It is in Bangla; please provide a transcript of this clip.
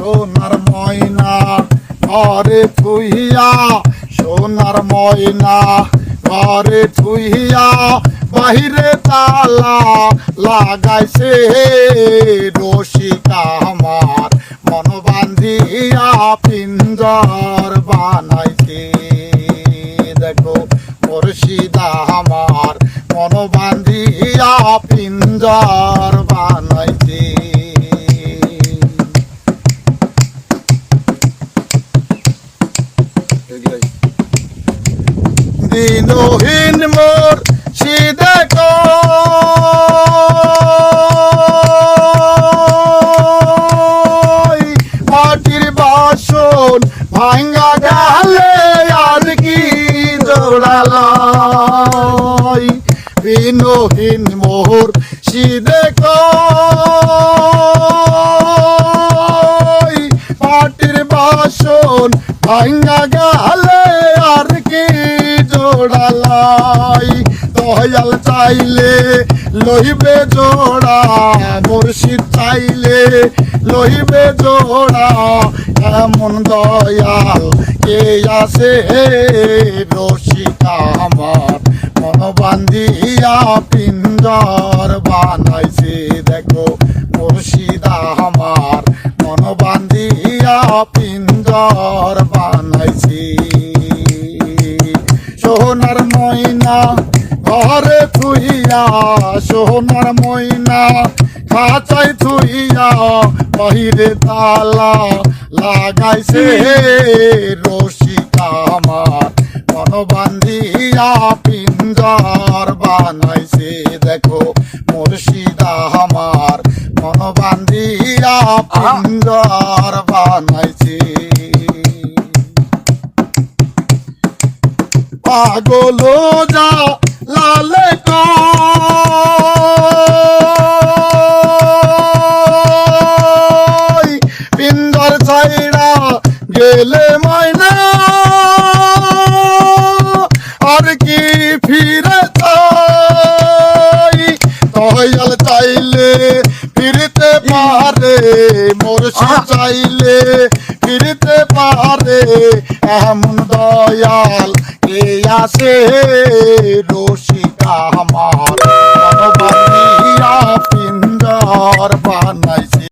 সোনার ময়না, ঘরে থুইয়া, সোনার ময়না, ঘরে থুইয়া বাহিরে তালা লাগাইছে রসিকা আমার। মন বান্ধিয়া পিঞ্জর বানাইছে। দেখো, মুর্শিদা আমার। মন বান্ধিয়া পিঞ্জর দিনহীন মোর সিদে মাটির বাসন ভাঙ্গা গেলে আর কি জোড়ালাই বিনহীন মোর সিদে বাসন ভাঙ্গা গেলে আর কি জোড়ালাই? দয়াল চাইলে লইবে জোড়া, মুর্শিদ চাইলে লইবে জোড়া। এমন দয়াল কে আছে রসিকা আমার? মন বান্ধিয়া পিঞ্জর বানাইছে, দেখো পিঞ্জর বানাইছে। সোনার ময়না ঘরে থুইয়া সোনার ময়না খাঁচাই থুইয়া বাহিরে তালা লাগাইছে রসিকা আমার। মন বান্ধিয়া পিঞ্জর বানাইছে দেখো মুর্শিদা আমার। মন বান্ধিয়া পিঞ্জর বানাইছে। পাগল যা লালে পিন্দর ছাইড়া গেলে ময়না। আর কি ফিরে চাই? দয়াল চাইলে ফিরতে পারে মোরশি চাইলে ফিরতে পারে এমন দয়াল কে আসে রসিকা আমার। পিঞ্জর বানাইছে।